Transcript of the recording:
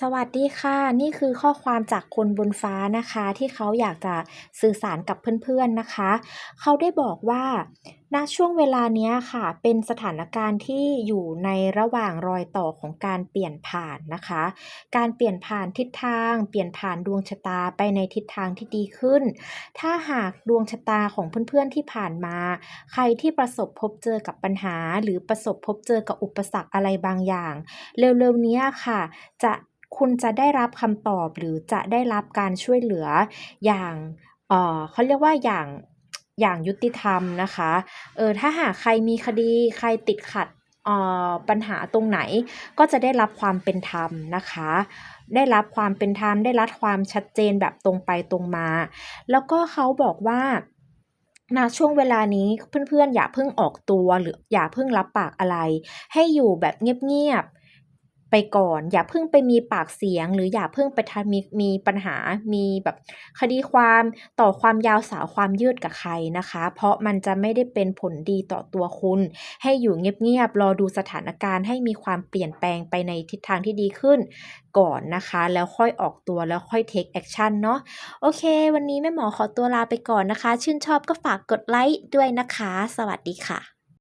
สวัสดีค่ะ นี่คือข้อความจากคนบนฟ้านะคะ ที่เขาอยากจะสื่อสารกับเพื่อนๆนะคะ เขาได้บอกว่าณช่วงเวลาเนี้ยค่ะ เป็นสถานการณ์ที่อยู่ในระหว่างรอยต่อของการเปลี่ยนผ่านนะคะ การเปลี่ยนผ่านทิศทาง เปลี่ยนผ่านดวงชะตาไปในทิศทางที่ดีขึ้น ถ้าหากดวงชะตาของเพื่อนๆที่ผ่านมา ใครที่ประสบพบเจอกับปัญหา หรือประสบพบเจอกับอุปสรรคอะไรบางอย่าง เร็วๆนี้ค่ะ จะ คุณจะได้รับคำตอบหรือจะได้รับการช่วยเหลืออย่าง เอ่อเขาเรียกว่าอย่างอย่างยุติธรรมนะคะ เออถ้าหากใครมีคดีใครติดขัดเอ่อปัญหาตรงไหนก็จะได้รับความเป็นธรรมนะคะ ได้รับความเป็นธรรมได้รับความชัดเจนแบบตรงไปตรงมา แล้วก็เขาบอกว่าณช่วงเวลานี้เพื่อนๆ อย่าเพิ่งออกตัวหรืออย่าเพิ่งรับปากอะไร ให้อยู่แบบเงียบๆ ไปก่อน อย่าเพิ่งไปมีปากเสียง หรืออย่าเพิ่งไปทำมีมีปัญหามีแบบคดีความต่อความยาวสาวความยืดกับใครนะคะ เพราะมันจะไม่ได้เป็นผลดีต่อตัวคุณ ให้อยู่เงียบๆรอดูสถานการณ์ให้มีความเปลี่ยนแปลงไปในทิศทางที่ดีขึ้นก่อนนะคะ แล้วค่อยออกตัวแล้วค่อยเทกแอกชันเนาะโอเค วันนี้แม่หมอขอตัวลาไปก่อนนะคะ ชื่นชอบก็ฝากกดไลก์ด้วยนะคะ สวัสดีค่ะ